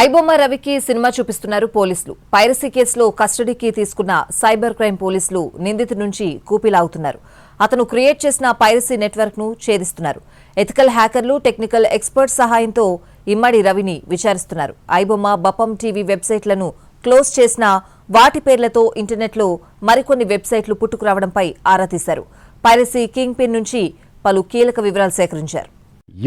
ఐబొమ్మ రవికి సినిమా చూపిస్తున్నారు పోలీసులు. పైరసీ కేసులో కస్టడీకి తీసుకున్న సైబర్ క్రైమ్ పోలీసులు నిందితు నుంచి కూపీలాగుతున్నారు. అతను క్రియేట్ చేసిన పైరసీ నెట్వర్క్ను ఛేదిస్తున్నారు. ఎథికల్ హ్యాకర్లు టెక్నికల్ ఎక్స్పర్ట్ సహాయంతో ఇమ్మడి రవిని విచారిస్తున్నారు. ఐబొమ్మ బపం టీవీ వెబ్సైట్లను క్లోజ్ చేసిన వాటి పేర్లతో ఇంటర్నెట్లో మరికొన్ని వెబ్సైట్లు పుట్టుకురావడంపై ఆరా తీశారు. పైరసీ కింగ్ పిన్ నుంచి పలు కీలక వివరాలు సేకరించారు.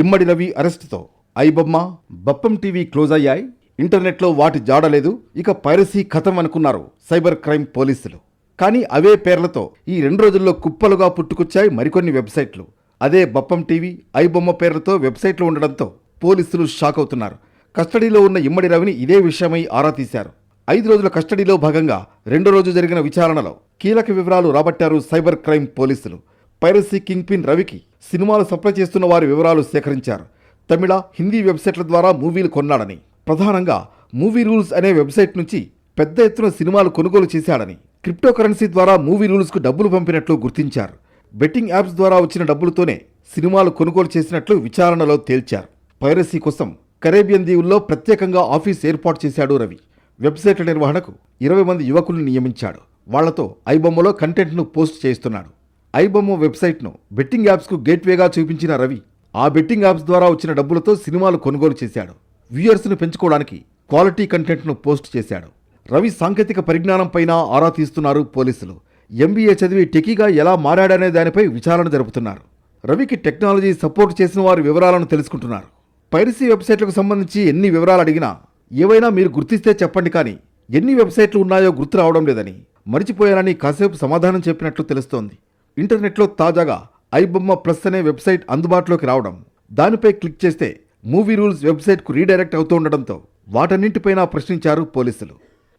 ఇమ్మడి రవి అరెస్టుతో ఐబొమ్మ బప్పం టీవీ క్లోజ్ అయ్యాయి. ఇంటర్నెట్లో వాటి జాడలేదు ఇక పైరసీ కథం అనుకున్నారు సైబర్ క్రైమ్ పోలీసులు. కానీ అవే పేర్లతో ఈ రెండు రోజుల్లో కుప్పలుగా పుట్టుకొచ్చాయి మరికొన్ని వెబ్సైట్లు. అదే బప్పం టీవీ ఐబొమ్మ పేర్లతో వెబ్సైట్లు ఉండడంతో పోలీసులు షాక్ అవుతున్నారు. కస్టడీలో ఉన్న ఇమ్మడి రవిని ఇదే విషయమై ఆరా తీశారు. ఐదు రోజుల కస్టడీలో భాగంగా రెండో రోజు జరిగిన విచారణలో కీలక వివరాలు రాబట్టారు సైబర్ క్రైమ్ పోలీసులు. పైరసీ కింగ్ పిన్ రవికి సినిమాలు సప్లై చేస్తున్న వారి వివరాలు సేకరించారు. తమిళ హిందీ వెబ్సైట్ల ద్వారా మూవీలు కొన్నాడని. ప్రధానంగా మూవీ రూల్స్ అనే వెబ్సైట్ నుంచి పెద్ద ఎత్తున సినిమాలు కొనుగోలు చేశాడని క్రిప్టో కరెన్సీ ద్వారా మూవీ రూల్స్కు డబ్బులు పంపినట్లు గుర్తించారు. బెట్టింగ్ యాప్స్ ద్వారా వచ్చిన డబ్బులతోనే సినిమాలు కొనుగోలు చేసినట్లు విచారణలో తేల్చారు. పైరసీ కోసం కరేబియన్ దీవుల్లో ప్రత్యేకంగా ఆఫీస్ ఏర్పాటు చేశాడు రవి. వెబ్సైట్ల నిర్వహణకు ఇరవై మంది యువకుల్ని నియమించాడు. వాళ్ళతో ఐబొమ్మలో కంటెంట్ను పోస్ట్ చేస్తున్నాడు ఐబొమ్మ వెబ్సైట్ను బెట్టింగ్ యాప్స్కు గేట్వేగా చూపించిన రవి ఆ బెట్టింగ్ యాప్స్ ద్వారా వచ్చిన డబ్బులతో సినిమాలు కొనుగోలు చేశాడు. వ్యూయర్స్ను పెంచుకోవడానికి క్వాలిటీ కంటెంట్ను పోస్ట్ చేశాడు. రవి సాంకేతిక పరిజ్ఞానం పైన ఆరా తీస్తున్నారు పోలీసులు. ఎంబీఏ చదివి టెకీగా ఎలా మారాడనే దానిపై విచారణ జరుపుతున్నారు. రవికి టెక్నాలజీ సపోర్ట్ చేసిన వారి వివరాలను తెలుసుకుంటున్నారు. పైరసీ వెబ్సైట్లకు సంబంధించి ఎన్ని వివరాలు అడిగినా ఏవైనా మీరు గుర్తిస్తే చెప్పండి కానీ ఎన్ని వెబ్సైట్లు ఉన్నాయో గుర్తు రావడం లేదని మరిచిపోయానని కాసేపు సమాధానం చెప్పినట్లు తెలుస్తోంది. ఇంటర్నెట్లో తాజాగా ఐబొమ్మ ప్లస్ అనే వెబ్సైట్ అందుబాటులోకి రావడం దానిపై క్లిక్ చేస్తే మూవీ రూల్స్ వెబ్సైట్కు రీడైరెక్ట్ అవుతూ ఉండడంతో వాటన్నింటిపైన ప్రశ్నించారు పోలీసులు.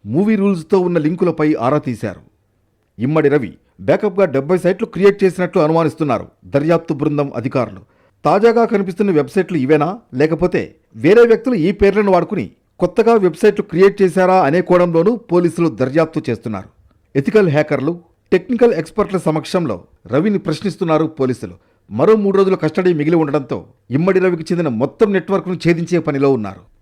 మూవీ రూల్స్తో ఉన్న లింకులపై ఆరా తీశారు. ఇమ్మడి రవి బ్యాకప్గా డెబ్బై సైట్లు క్రియేట్ చేసినట్లు అనుమానిస్తున్నారు దర్యాప్తు బృందం అధికారులు. తాజాగా కనిపిస్తున్న వెబ్సైట్లు ఇవేనా? లేకపోతే వేరే వ్యక్తులు ఈ పేర్లను వాడుకుని కొత్తగా వెబ్సైట్లు క్రియేట్ చేశారా అనే కోణంలోనూ పోలీసులు దర్యాప్తు చేస్తున్నారు. ఎథికల్ హ్యాకర్లు టెక్నికల్ ఎక్స్పర్ట్ల సమక్షంలో రవిని ప్రశ్నిస్తున్నారు పోలీసులు. మరో మూడు రోజుల కస్టడీ మిగిలి ఉండడంతో ఇమ్మడి రవికి చెందిన మొత్తం నెట్వర్క్ను ఛేదించే పనిలో ఉన్నారు.